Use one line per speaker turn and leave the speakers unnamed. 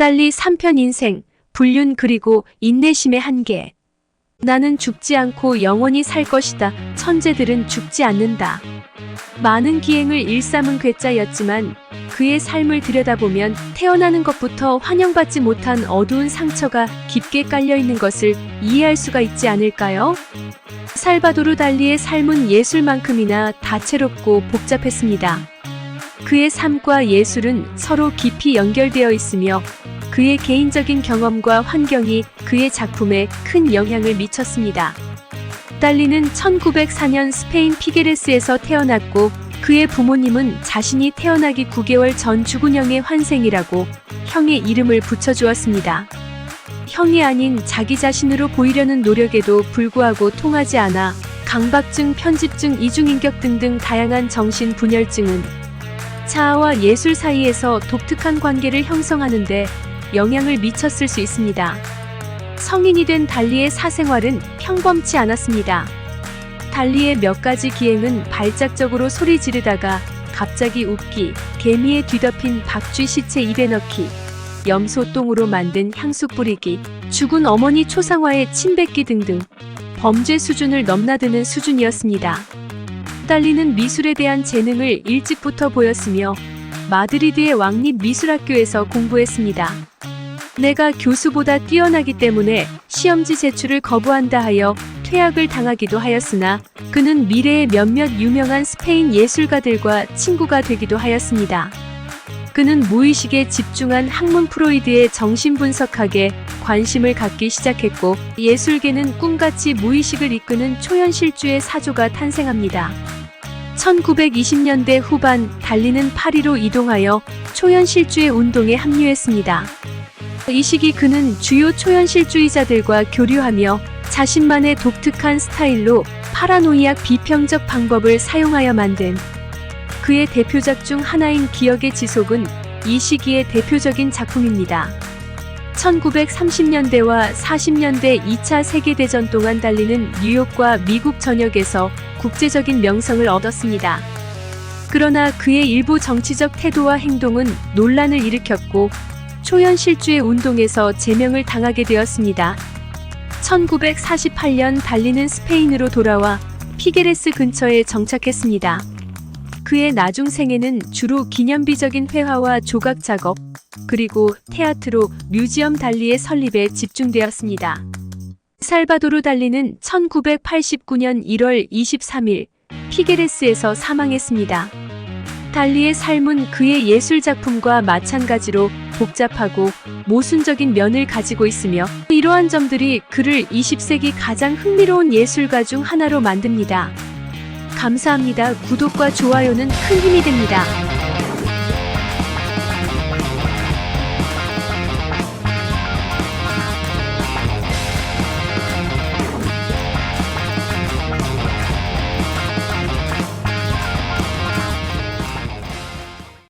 달리 3편 인생, 불륜 그리고 인내심의 한계. 나는 죽지 않고 영원히 살 것이다. 천재들은 죽지 않는다. 많은 기행을 일삼은 괴짜였지만 그의 삶을 들여다보면 태어나는 것부터 환영받지 못한 어두운 상처가 깊게 깔려 있는 것을 이해할 수가 있지 않을까요? 살바도르 달리의 삶은 예술만큼이나 다채롭고 복잡했습니다. 그의 삶과 예술은 서로 깊이 연결되어 있으며 그의 개인적인 경험과 환경이 그의 작품에 큰 영향을 미쳤습니다. 달리는 1904년 스페인 피게레스에서 태어났고 그의 부모님은 자신이 태어나기 9개월 전 죽은 형의 환생이라고 형의 이름을 붙여주었습니다. 형이 아닌 자기 자신으로 보이려는 노력에도 불구하고 통하지 않아 강박증, 편집증, 이중인격 등등 다양한 정신 분열증은 자아와 예술 사이에서 독특한 관계를 형성하는데 영향을 미쳤을 수 있습니다. 성인이 된 달리의 사생활은 평범치 않았습니다. 달리의 몇 가지 기행은 발작적으로 소리 지르다가 갑자기 웃기, 개미에 뒤덮인 박쥐 시체 입에 넣기, 염소 똥으로 만든 향수 뿌리기, 죽은 어머니 초상화에 침 뱉기 등등 범죄 수준을 넘나드는 수준이었습니다. 달리는 미술에 대한 재능을 일찍부터 보였으며 마드리드의 왕립 미술학교에서 공부했습니다. 내가 교수보다 뛰어나기 때문에 시험지 제출을 거부한다 하여 퇴학을 당하기도 하였으나 그는 미래의 몇몇 유명한 스페인 예술가들과 친구가 되기도 하였습니다. 그는 무의식에 집중한 학문 프로이드의 정신분석학에 관심을 갖기 시작했고 예술계는 꿈같이 무의식을 이끄는 초현실주의 사조가 탄생합니다. 1920년대 후반 달리는 파리로 이동하여 초현실주의 운동에 합류했습니다. 이 시기 그는 주요 초현실주의자들과 교류하며 자신만의 독특한 스타일로 파라노이악 비평적 방법을 사용하여 만든 그의 대표작 중 하나인 기억의 지속은 이 시기의 대표적인 작품입니다. 1930년대와 40년대 2차 세계대전 동안 달리는 뉴욕과 미국 전역에서 국제적인 명성을 얻었습니다. 그러나 그의 일부 정치적 태도와 행동은 논란을 일으켰고 초현실주의 운동에서 제명을 당하게 되었습니다. 1948년 달리는 스페인으로 돌아와 피게레스 근처에 정착했습니다. 그의 나중 생애는 주로 기념비적인 회화와 조각 작업, 그리고 테아트로 뮤지엄 달리의 설립에 집중되었습니다. 살바도르 달리는 1989년 1월 23일 피게레스에서 사망했습니다. 달리의 삶은 그의 예술 작품과 마찬가지로 복잡하고 모순적인 면을 가지고 있으며 이러한 점들이 그를 20세기 가장 흥미로운 예술가 중 하나로 만듭니다. 감사합니다. 구독과 좋아요는 큰 힘이 됩니다.